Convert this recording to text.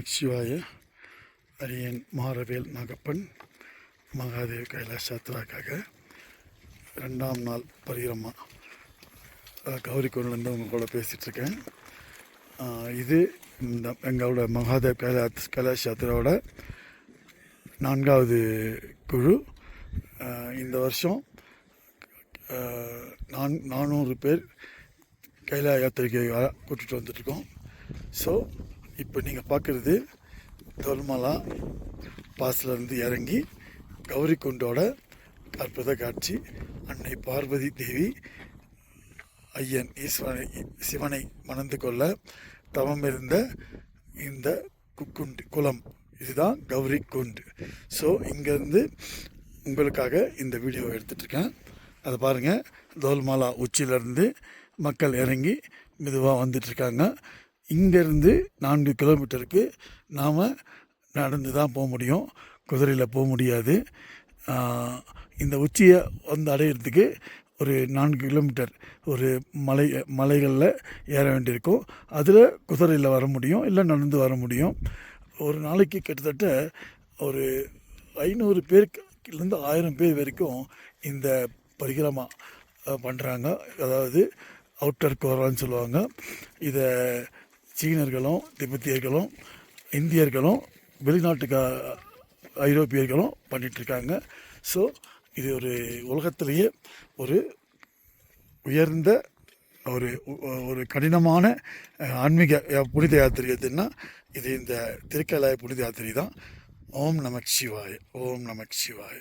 நமச்சிவாய அரியன் மாரவேல் நாகப்பன் மகாதேவ் கைலாஷ் யாத்திராக்காக ரெண்டாம் நாள் பரிகிரமா கௌரிக்கோன்லேருந்து உங்கள் கூட பேசிகிட்ருக்கேன் இது இந்த எங்களோட மகாதேவ் கைலாஷ் கைலாஷ் யாத்திராவோட நான்காவது குழு. இந்த வருஷம் நான் நானூறு பேர் கைலா யாத்திரைக்கு கூட்டிகிட்டு வந்துட்டுருக்கோம். ஸோ இப்போ நீங்கள் பார்க்குறது தொல்மலா பாஸ்லேருந்து இறங்கி கௌரிக்குண்டோட அற்புத காட்சி அன்னை பார்வதி தேவி ஐயன் ஈஸ்வரனை சிவனை மணந்து கொள்ள தவம் இருந்த இந்த குக்குண்டு குளம். இதுதான் கௌரி குண்டு. ஸோ இங்கேருந்து உங்களுக்காக இந்த வீடியோவை எடுத்துட்ருக்கேன் அதை பாருங்கள் தோல்மாலா உச்சியிலேருந்து மக்கள் இறங்கி மெதுவாக வந்துட்டுருக்காங்க. இங்கேருந்து நான்கு கிலோமீட்டருக்கு நாம் நடந்து தான் போக முடியும். குதிரையில் போக முடியாது. இந்த உச்சியை வந்து அடையிறதுக்கு ஒரு நான்கு கிலோமீட்டர் ஒரு மலை மலைகளில் ஏற வேண்டியிருக்கும். அதில் குதிரையில் வர முடியும் இல்லை நடந்து வர முடியும். ஒரு நாளைக்கு கிட்டத்தட்ட ஒரு ஐநூறு பேருக்குலேருந்து ஆயிரம் பேர் வரைக்கும் இந்த பரிகிரமா பண்ணுறாங்க அதாவது அவுட்டர் கோரான்னு சொல்லுவாங்க. இதை சீனர்களும் திபெத்தியர்களும் இந்தியர்களும் வெளிநாட்டுக்கா ஐரோப்பியர்களும் பண்ணிகிட்ருக்காங்க ஸோ இது ஒரு உலகத்திலேயே ஒரு உயர்ந்த ஒரு ஒரு கடினமான ஆன்மீக புனித யாத்திரை எதுன்னா இது இந்த திருக்கலாய புனித யாத்திரை தான். ஓம் நமக் சிவாய ஓம் நமக் சிவாய.